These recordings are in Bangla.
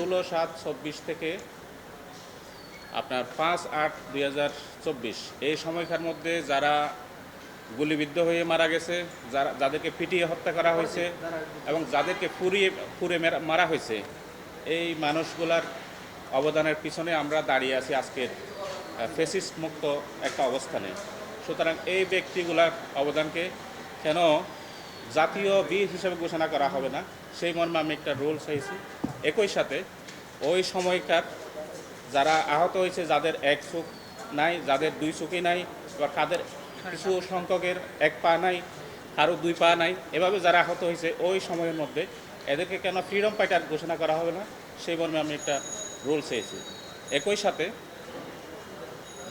ষোলো সাত চব্বিশ থেকে আপনার পাঁচ আট দুই হাজার চব্বিশ। এই সময়কার মধ্যে যারা গুলিবিদ্ধ হয়ে মারা গেছে, যারা যাদেরকে পিটিয়ে হত্যা করা হয়েছে এবং যাদেরকে পুড়িয়ে পুড়ে মারা হয়েছে, এই মানুষগুলার অবদানের পিছনে আমরা দাঁড়িয়ে আছি আজকের ফেসিস মুক্ত একটা অবস্থানে। সুতরাং এই ব্যক্তিগুলার অবদানকে কেন জাতীয় বীর হিসেবে ঘোষণা করা হবে না? সেই মর্মে আমি একটা রুল চাইছি। একই সাথে ওই সময়কার যারা আহত হয়েছে, যাদের এক চোখ নাই, যাদের দুই চোখই নাই, বা কাদের কিছু সংখ্যকের এক পা নাই, কারও দুই পা নাই, এভাবে যারা আহত হয়েছে, ওই সময়ের মধ্যে এদেরকে কেন ফ্রিডম ফাইটার ঘোষণা করা হবে না? সেই মর্মে আমি একটা রুল চেয়েছি। একই সাথে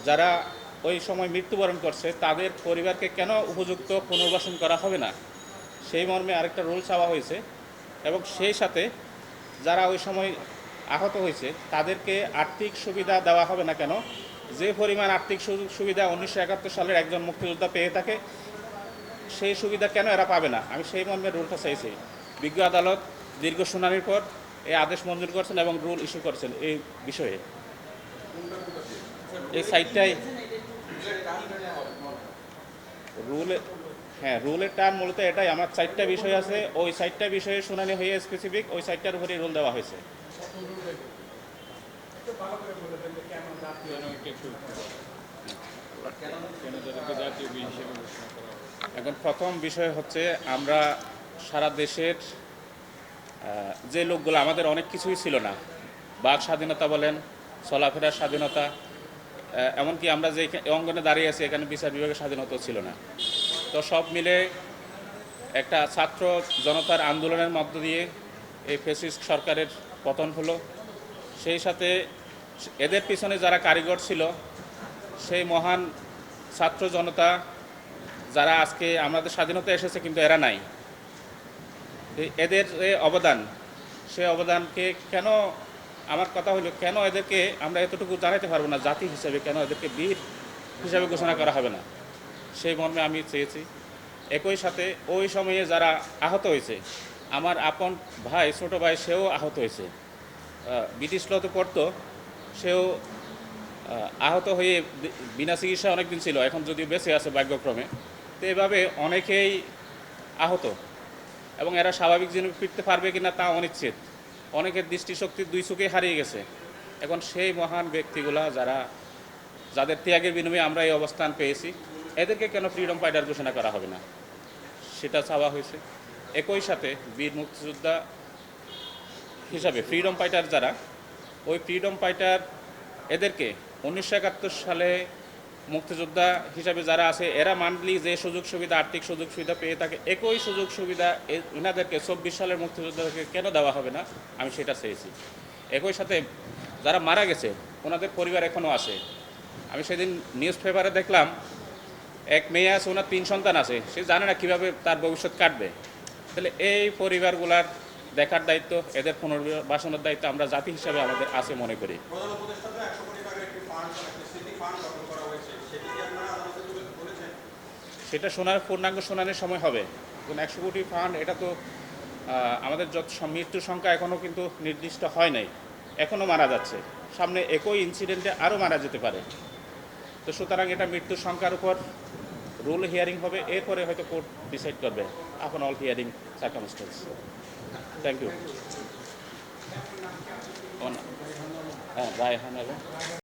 যারা ওই সময় মৃত্যুবরণ করছে, তাদের পরিবারকে কেন উপযুক্ত পুনর্বাসন করা হবে না? সেই মর্মে আরেকটা রুল চাওয়া হয়েছে এবং সেই সাথে যারা ওই সময় আহত হয়েছে, তাদেরকে আর্থিক সুবিধা দেওয়া হবে না কেন? যে পরিমাণ আর্থিক সুবিধা উনিশশো একাত্তর সালের একজন মুক্তিযোদ্ধা পেয়ে থাকে, সেই সুবিধা কেন এরা পাবে না? আমি সেই মর্মে রুলটা চাইছি। বিজ্ঞ আদালত দীর্ঘ শুনানির পর এই আদেশ মঞ্জুর করছেন এবং রুল ইস্যু করছেন এই বিষয়ে। এই সাইটটাই রুলে হ্যাঁ রুলের টার্ম মূলত এটাই। আমার চারটা বিষয় আছে। ওই চারটা বিষয়ে শুনানি হয়ে স্পেসিফিক ওই চারটার উপরে রুল দেওয়া হয়েছে। এখন প্রথম বিষয় হচ্ছে আমরা সারা দেশের যে লোকগুলো, আমাদের অনেক কিছুই ছিল না। বাক স্বাধীনতা বলেন, চলাফেরার স্বাধীনতা এমনকি আমরা যে অঙ্গনে দাঁড়িয়ে আছি, এখানে বিচার বিভাগের স্বাধীনতা ছিল না। তো সব মিলে একটা ছাত্র জনতার আন্দোলনের মধ্য দিয়ে এই ফেসিস্ট সরকারের পতন হলো। সেই সাথে এদের পিছনে যারা কারিগর ছিল, সেই মহান ছাত্র জনতা যারা আজকে আমাদের স্বাধীনতা এসেছে কিন্তু এরা নাই। এদের অবদান, সে অবদানকে কেন, আমার কথা হলো কেন এদেরকে আমরা এতটুকু জানাতে পারব না, জাতি হিসেবে কেন এদেরকে বীর হিসাবে ঘোষণা করা হবে না? সেই মর্মে আমি চেয়েছি। একই সাথে ওই সময়ে যারা আহত হয়েছে, আমার আপন ভাই, ছোট ভাই সেও আহত হয়েছে। ব্রিটিশ লতে পড়তো, সেও আহত হয়ে বিনা চিকিৎসা অনেকদিন ছিল, এখন যদিও বেঁচে আছে ভাগ্যক্রমে। তো এভাবে অনেকেই আহত এবং এরা স্বাভাবিক জীবনে ফিরতে পারবে কিনা তা অনিশ্চিত। অনেকের দৃষ্টিশক্তি দুই চোখে হারিয়ে গেছে। এখন সেই মহান ব্যক্তিগুলা যারা, যাদের ত্যাগের বিনিময়ে আমরা এই অবস্থান পেয়েছি এদেরকে কেন ফ্রিডম ফাইটার ঘোষণা করা হবে না? সেটা চাওয়া হয়েছে। একই সাথে বীর মুক্তিযোদ্ধা হিসাবে ফ্রিডম ফাইটার যারা, ওই ফ্রিডম ফাইটার এদেরকে উনিশশো একাত্তর সালে মুক্তিযোদ্ধা হিসাবে যারা আছে, এরা মান্থলি যে সুযোগ সুবিধা, আর্থিক সুযোগ সুবিধা পেয়ে থাকে, একই সুযোগ সুবিধা এনাদেরকে চব্বিশ সালের মুক্তিযোদ্ধাকে কেন দেওয়া হবে না? আমি সেটা চেয়েছি। একই সাথে যারা মারা গেছে, ওনাদের পরিবার এখনও আছে। আমি সেদিন নিউজ পেপারে দেখলাম এক মেয়ে আছে ওনার তিন সন্তান আছে। সে জানে না কীভাবে তার ভবিষ্যৎ কাটবে। তাহলে এই পরিবারগুলার দেখার দায়িত্ব এদের পুনর্বাসনের দায়িত্ব আমরা জাতি হিসাবে আমাদের আছে মনে করি। সেটি শোনার পূর্ণাঙ্গ শুনানির সময় হবে। কোন একশো কোটি ফান্ড এটা তো আমাদের যত মৃত্যুর সংখ্যা এখনও কিন্তু নির্দিষ্ট হয় নাই। এখনও মারা যাচ্ছে। সামনে একই ইনসিডেন্টে আরও মারা যেতে পারে। তো সুতরাং এটা মৃত্যুর সংখ্যার উপর রুল হিয়ারিং হবে এরপরে হয়তো কোর্ট ডিসাইড করবে। Upon all hearing circumstances thank you হ্যাঁ রায় এবং